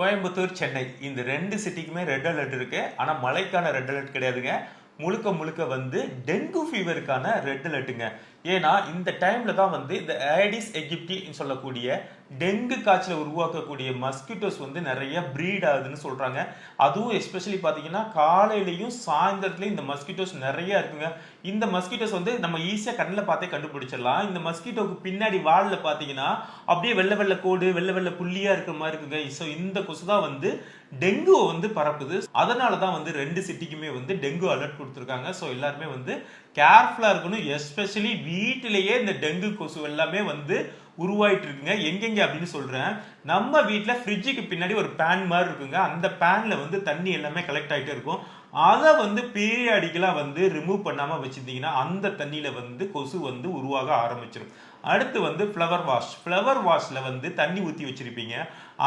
கோயம்புத்தூர் சென்னை. இந்த ரெண்டு சிட்டிக்குமே red alert இருக்கு. ஆனா மழைக்கான ரெட் அலர்ட் கிடையாதுங்க. முழுக்க முழுக்க வந்து டெங்கு ஃபீவருக்கான ரெட் அலர்ட்டுங்க ஏன்னா இந்த டைம்ல தான் வந்து இந்த ஏடிஸ் எகிப்டின்னு சொல்லக்கூடிய டெங்கு காய்ச்சலை உருவாக்கக்கூடிய மஸ்கிட்டோஸ் வந்து நிறைய ப்ரீட் ஆகுதுன்னு சொல்றாங்க. அதுவும் எஸ்பெஷலி பாத்தீங்கன்னா காலையிலையும் சாயந்தரத்துலயும் இந்த மஸ்கிட்டோஸ் நிறைய இருக்குங்க. இந்த மஸ்கிட்டோஸ் வந்து நம்ம ஈஸியா கண்ணில் பார்த்தே கண்டுபிடிச்சிடலாம். இந்த மஸ்கிட்டோக்கு பின்னாடி வால்ல பாத்தீங்கன்னா அப்படியே வெள்ளை வெள்ளை கோடு வெள்ளை வெள்ளை புள்ளியா இருக்கிற மாதிரி இருக்குங்க. ஸோ இந்த கொசு தான் வந்து டெங்குவை வந்து பரப்புது. அதனால தான் வந்து ரெண்டு சிட்டிக்குமே வந்து டெங்கு அலர்ட் கொடுத்துருக்காங்க. ஸோ எல்லாருமே வந்து கேர்ஃபுல்லாக இருக்கணும் எஸ்பெஷலி வீட்டிலேயே இந்த டெங்கு கொசு எல்லாமே வந்து உருவாயிட்டு இருக்குங்க எங்கெங்க அப்படின்னு சொல்றேன். நம்ம வீட்டில் ஃப்ரிட்ஜுக்கு பின்னாடி ஒரு பேன் மாதிரி இருக்குங்க. அந்த பேன்ல வந்து தண்ணி எல்லாமே கலெக்ட் ஆகிட்டே இருக்கும். அதை வந்து பீரியாடிக்கலாக வந்து ரிமூவ் பண்ணாமல் வச்சுருந்தீங்கன்னா அந்த தண்ணியில் வந்து கொசு வந்து உருவாக ஆரம்பிச்சிடும் அடுத்து வந்து ஃப்ளவர் வாஷ் ஃப்ளவர் வாஷில் வந்து தண்ணி ஊற்றி வச்சுருப்பீங்க.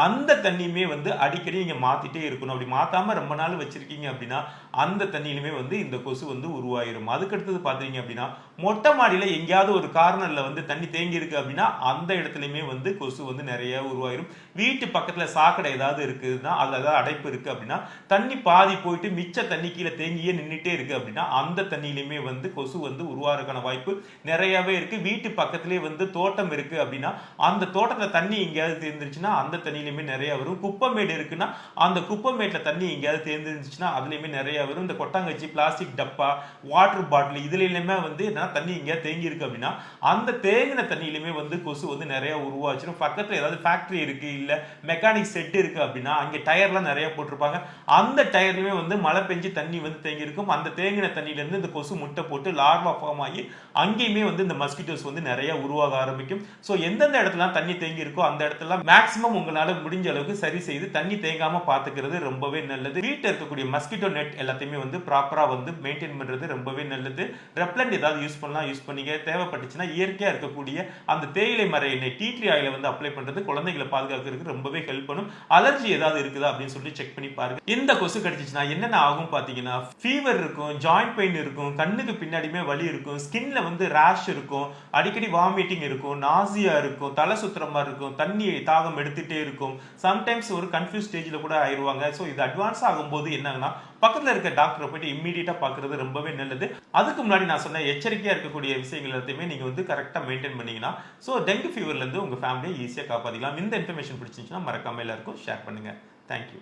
அந்த தண்ணியுமே வந்து அடிக்கடி நீங்கள் மாற்றிட்டே இருக்கணும். அப்படி மாற்றாமல் ரொம்ப நாள் வச்சுருக்கீங்க அப்படின்னா அந்த தண்ணியிலுமே வந்து இந்த கொசு வந்து உருவாயிரும். அதுக்கடுத்தது பார்த்தீங்க அப்படின்னா மொட்டை மாடியில் எங்கேயாவது ஒரு கார்னரில் வந்து தண்ணி தேங்கி இருக்குது அப்படின்னா அந்த இடத்துலையுமே வந்து கொசு வந்து நிறைய உருவாயிரும். வீட்டு பக்கத்தில் சாக்கடை ஏதாவது இருக்குதுன்னா அதில் ஏதாவது அடைப்பு இருக்குது அப்படின்னா தண்ணி பாதி போயிட்டு மிச்ச தண்ணி கீழே தேங்கியே நின்றுட்டே இருக்குது அப்படின்னா அந்த தண்ணியிலுமே வந்து கொசு வந்து உருவாகிறதுக்கான வாய்ப்பு நிறையாவே இருக்குது வீட்டு பக்கத்துலேயே வந்து தோட்டம் இருக்கு அப்படின்னா அந்த தோட்டத்தில் தண்ணி எங்கேயாவது தேர்ந்துருச்சுன்னா அந்த தண்ணியிலுமே நிறைய வரும். குப்பமேடு இருக்குன்னா அந்த குப்பமேட்ல தண்ணி எங்கேயாவது தேர்ந்துருந்துச்சுன்னா அதுலேயுமே நிறைய வரும். இந்த கொட்டாங்கச்சி பிளாஸ்டிக் டப்பா வாட்டர் பாட்டில் இதுலையுமே வந்து என்ன தண்ணி எங்கேயாவது தேங்கியிருக்கு அப்படின்னா அந்த தேங்கின தண்ணியிலுமே வந்து கொசு வந்து நிறைய உருவாச்சிடும் பக்கத்தில் ஏதாவது ஃபேக்ட்ரி இருக்குது இல்லை மெக்கானிக் செட் இருக்குது அப்படின்னா அங்கே டயர்லாம் நிறைய போட்டிருப்பாங்க. அந்த டயர்லையுமே வந்து மழை பெஞ்சு தண்ணி வந்து தேங்கியிருக்கும். அந்த தேங்கின தண்ணியிலேருந்து இந்த கொசு முட்டை போட்டு லார்வா ஃபார்ம் ஆகி அங்கேயுமே வந்து இந்த மஸ்கிட்டோஸ் வந்து நிறைய உருவாக ஆரம்பிக்கும். ஸோ எந்தெந்த இடத்துல தண்ணி தேங்கி இருக்கோ அந்த இடத்துல மேக்ஸிமம் உங்களால முடிஞ்ச அளவுக்கு சரி செய்து தண்ணி தேங்காம பார்த்துக்கிறது ரொம்பவே நல்லது. வீட்டில் இருக்கக்கூடிய மஸ்கிட்டோ நெட் எல்லாத்தையுமே வந்து ப்ராப்பரா வந்து மெயின்டைன் பண்றது ரொம்பவே நல்லது. ரெப்லண்ட் ஏதாவது யூஸ் பண்ணலாம் யூஸ் பண்ணிக்க தேவைப்பட்டுச்சுன்னா இயற்கையாக இருக்கக்கூடிய அந்த தேயிலை மர எண்ணெய் டீ ட்ரீ ஆயில வந்து அப்ளை பண்றது குழந்தைகளை பாதுகாக்கிறதுக்கு ரொம்பவே ஹெல்ப் பண்ணும். அலர்ஜி ஏதாவது இருக்குதா அப்படின்னு சொல்லி செக் பண்ணி பாருங்க. இந்த கொசு கடிச்சிச்சுன்னா என்னென்ன ஆகும் பாத்தீங்கன்னா ஃபீவர் இருக்கும் ஜாயிண்ட் பெயின் இருக்கும் கண்ணுக்கு பின்னாடியுமே வலி இருக்கும் ஸ்கின்ல வந்து ரேஷ் இருக்கும் அடிக்கடி வாமிட்டிங் இருக்கும் நாசியா இருக்கும் தலை சுத்துற மாதிரி இருக்கும் தண்ணி தாகம் எடுத்துட்டே இருக்கும். சம்டைம்ஸ் ஒரு கன்ஃபியூஸ் ஸ்டேஜ்ல கூட ஆயிடுவாங்க ஸோ இது அட்வான்ஸ் ஆகும்போது என்னன்னா பக்கத்துல இருக்க டாக்டரை போயிட்டு இம்மீடியட்டாக பாக்குறது ரொம்பவே நல்லது. அதுக்கு முன்னாடி நான் சொன்ன எச்சரிக்கையா இருக்கக்கூடிய விஷயங்கள் எல்லாத்தையுமே நீங்க வந்து கரெக்டா மெயின்டைன் பண்ணீங்கன்னா ஸோ டெங்கு ஃபீவர்ல இருந்து உங்க ஃபேமிலியை ஈஸியா காப்பாத்திக்கலாம். இந்த இன்ஃபர்மேஷன் பிடிச்சிருந்துச்சுன்னா மறக்காம எல்லாருக்கும் ஷேர் பண்ணுங்க. தேங்க்யூ